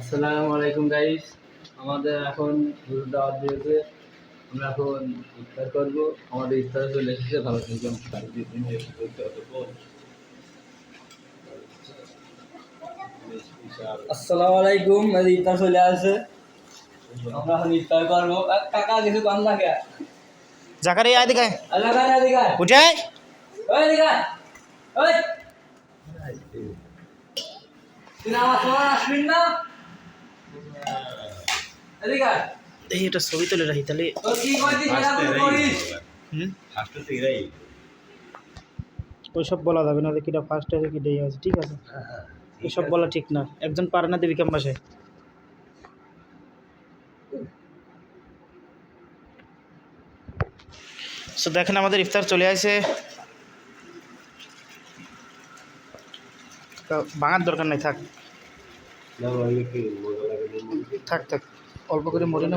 আসসালামু আলাইকুম গাইস আমাদের এখন দুটো দাওয়াত দিয়েছে। আমরা এখন ইফতার করব। আমাদের ইফতার চলে এসেছে। ভালো থাকবেন। আসসালামু আলাইকুম। ইফতার চলে আসছে। আমরা এখন ইফতার করব। কাকা কিছু কম লাগে জাকারিয়া এদিকে আল্লাহ কার এদিকে উঠে ওই এদিকে ওই। তুই আমার আসবিন না? এই এটা ছবি তুলে রাখি তাহলে ওইসব বলা যাবে না যে কিটা ফার্স্ট আছে কিটা ইয়ে আছে ঠিক আছে? এসব বলা ঠিক না। একজন পারে না দেবী বাসে সো দেখেন আমাদের ইফতার চলে আসে। ভাঙার দরকার নাই থাক। থাক থাক। অল্প করে মরে না।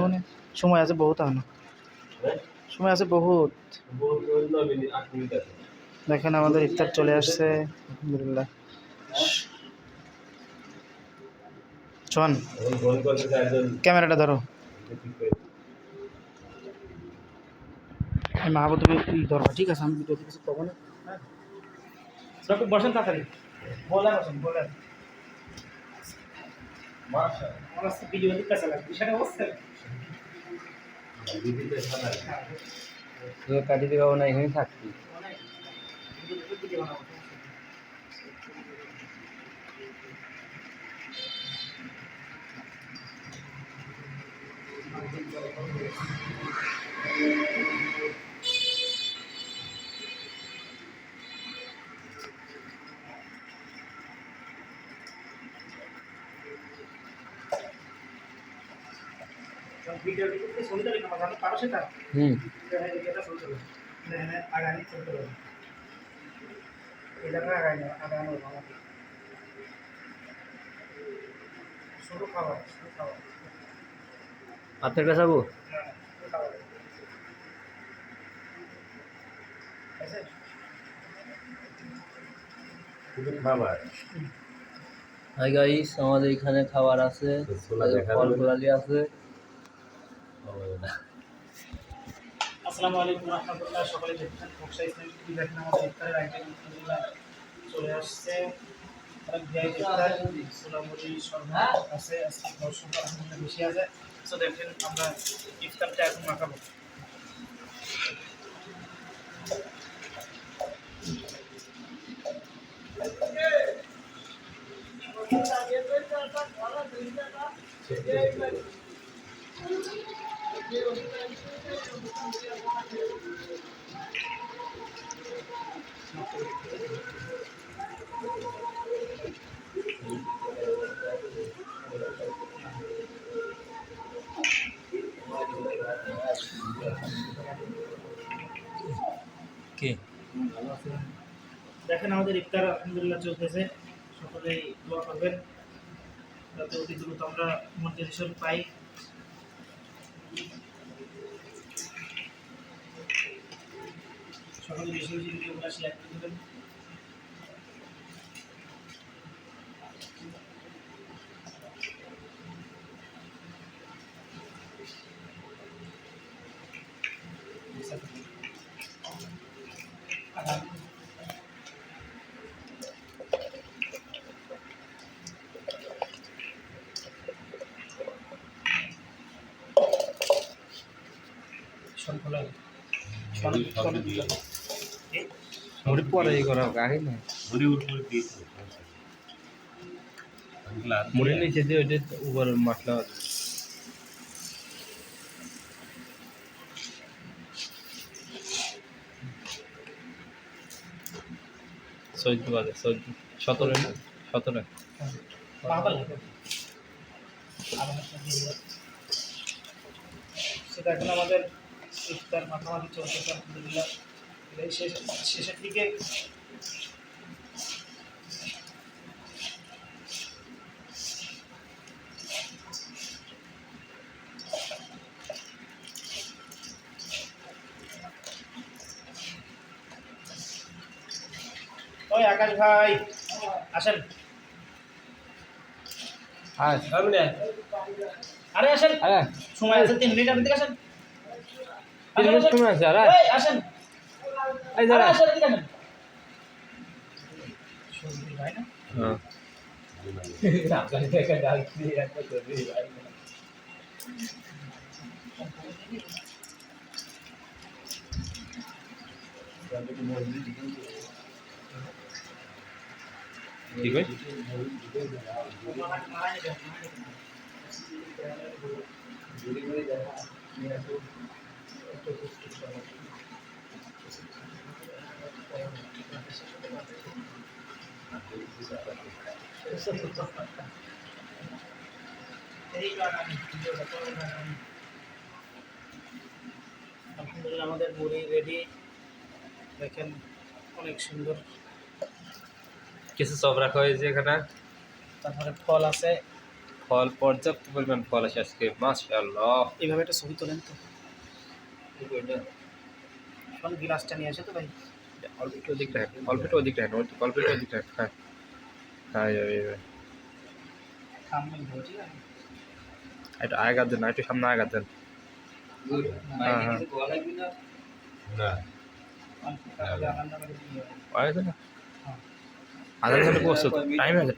সময় আছে বহুত এখনও। সময় আছে বহুত। দেখেন আমাদের ইফতার চলে আসছে। আলহামদুলিল্লাহ। চন ক্যামেরাটা ধরো। মাহবুব তুমি ধরবা ঠিক আছে আমি ভিডিওতে কিছু পাবো না হ্যাঁ বসেন তাড়াতাড়ি। বলেন বসেন বলেন। আমার আজকে ভিডিও দিতে না এখানে থাকবি ভিডিও দিতে আপনার কাছে যাব হ্যাঁ হাই গাইস আমাদের। এখানে খাবার আছে। ফল ফলালি আছে। আসসালামু আলাইকুম রহমতুল্লাহ সকালে দেখছেন ফোকসা ইসলাম টিভি দেখেন আমাদের ইফতারের আইটেম আলহামদুলিল্লাহ চলে আসছে। ভিআই শর্মা আছে আজকে দর্শক আলহামদুলিল্লাহ বেশি আছে। তো দেখেন আমরা ইফতারটা এখন মাখাবো। দেখেন আমাদের ইফতার আলহামদুলিল্লাহ চলতেছে। সকলেই দোয়া করবেন। যাতে অতি দ্রুত আমরা মন্দির পাই। সকলে বেশি বেশি ভিডিওগুলো শেয়ার করে দেবেন। পরে ই করা আগে না মুড়ি নিচে দিয়ে ওইটা উপর মশলা চোদ্দ বাজে চোদ্দ সতেরো না? সতেরো। সেটা এখন আমাদের ইফতার মাখামাখি চলতেছে আলহামদুলিল্লাহ। এই শেষ শেষের দিকে। ওই আকাশ ভাই আসেন। আচ্ছা আরে আসেন। আরে। সময় আছে তিন মিনিট আপনি দিকে আসেন। তিন মিনিট সময় আছে, আরে। এই, আসেন এই আরে দাঁড়া আসেন এদিকে আসেন সবজি ভাই না হ্যাঁ ঠিক আছে আলহামদুলিল্লাহ আমাদের মুড়ি রেডি দেখেন অনেক সুন্দর। কিছু চপ রাখা হয়েছে এখানে। তারপরে ফল আছে। ফল পর্যাপ্ত পরিমাণ ফল আছে আজকে মাশাআল্লাহ। এইভাবে একটা ছবি তোলেন তো। এখন গিলাসটা নিয়ে আসে তো ভাই? অল্প একটু ওদিক রাখেন অল্প একটু ওদিক রাখেন অল্প একটু ওদিক রাখেন হ্যাঁ হ্যাঁ ঠিক আছে? একটু আগাত দেন একটু সামনে। আগাত দেন। আধা ঘণ্টা করছ টাইম আছে